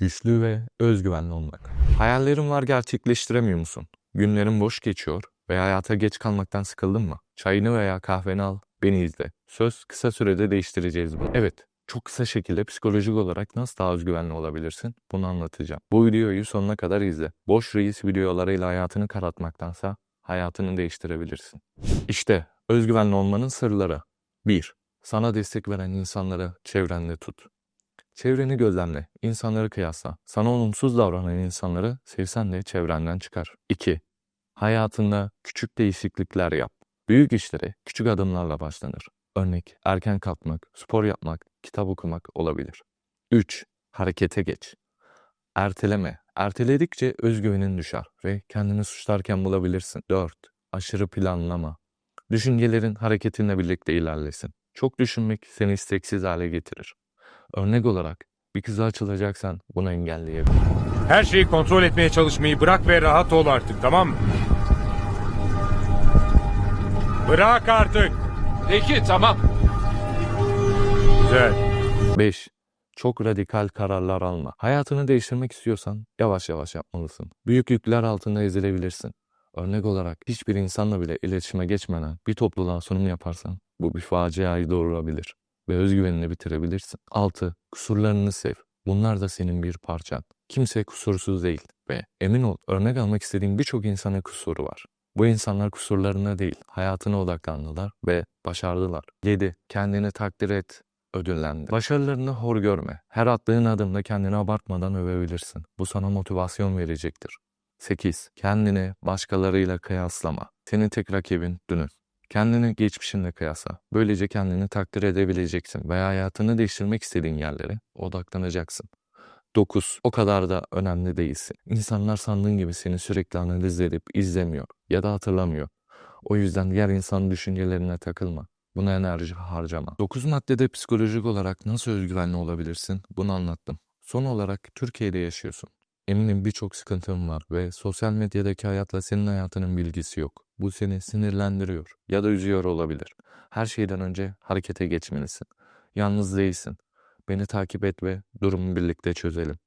Güçlü ve özgüvenli olmak. Hayallerin var gerçekleştiremiyor musun? Günlerin boş geçiyor ve hayata geç kalmaktan sıkıldın mı? Çayını veya kahveni al, beni izle. Söz kısa sürede değiştireceğiz bunu. Evet, çok kısa şekilde psikolojik olarak nasıl daha özgüvenli olabilirsin? Bunu anlatacağım. Bu videoyu sonuna kadar izle. Boş reis videolarıyla hayatını karartmaktansa hayatını değiştirebilirsin. İşte özgüvenli olmanın sırları. 1. Sana destek veren insanları çevrende tut. Çevreni gözlemle, insanları kıyasla. Sana olumsuz davranan insanları sevsen de çevrenden çıkar. 2. Hayatında küçük değişiklikler yap. Büyük işlere küçük adımlarla başlanır. Örnek erken kalkmak, spor yapmak, kitap okumak olabilir. 3. Harekete geç. Erteleme. Erteledikçe özgüvenin düşer ve kendini suçlarken bulabilirsin. 4. Aşırı planlama. Düşüncelerin hareketinle birlikte ilerlesin. Çok düşünmek seni isteksiz hale getirir. Örnek olarak bir kıza açılacaksan bunu engelleyebilir. Her şeyi kontrol etmeye çalışmayı bırak ve rahat ol artık tamam mı? Bırak artık. Peki tamam. Güzel. 5. Çok radikal kararlar alma. Hayatını değiştirmek istiyorsan yavaş yavaş yapmalısın. Büyük yükler altında ezilebilirsin. Örnek olarak hiçbir insanla bile iletişime geçmeden bir topluluğa sunum yaparsan bu bir faciayı doğurabilir ve özgüvenini bitirebilirsin. 6. Kusurlarını sev. Bunlar da senin bir parçan. Kimse kusursuz değil ve emin ol örnek almak istediğin birçok insana kusuru var. Bu insanlar kusurlarına değil, hayatına odaklandılar ve başardılar. 7. Kendini takdir et, ödüllendir. Başarılarını hor görme. Her attığın adımda kendini abartmadan övebilirsin. Bu sana motivasyon verecektir. 8. Kendini başkalarıyla kıyaslama. Senin tek rakibin dünün. Kendini geçmişinle kıyasla. Böylece kendini takdir edebileceksin veya hayatını değiştirmek istediğin yerlere odaklanacaksın. 9. O kadar da önemli değilsin. İnsanlar sandığın gibi seni sürekli analiz edip izlemiyor ya da hatırlamıyor. O yüzden diğer insanın düşüncelerine takılma. Buna enerji harcama. 9 maddede psikolojik olarak nasıl özgüvenli olabilirsin? Bunu anlattım. Son olarak Türkiye'de yaşıyorsun. Eminim birçok sıkıntın var ve sosyal medyadaki hayatla senin hayatının bilgisi yok. Bu seni sinirlendiriyor ya da üzüyor olabilir. Her şeyden önce harekete geçmelisin. Yalnız değilsin. Beni takip et ve durumu birlikte çözelim.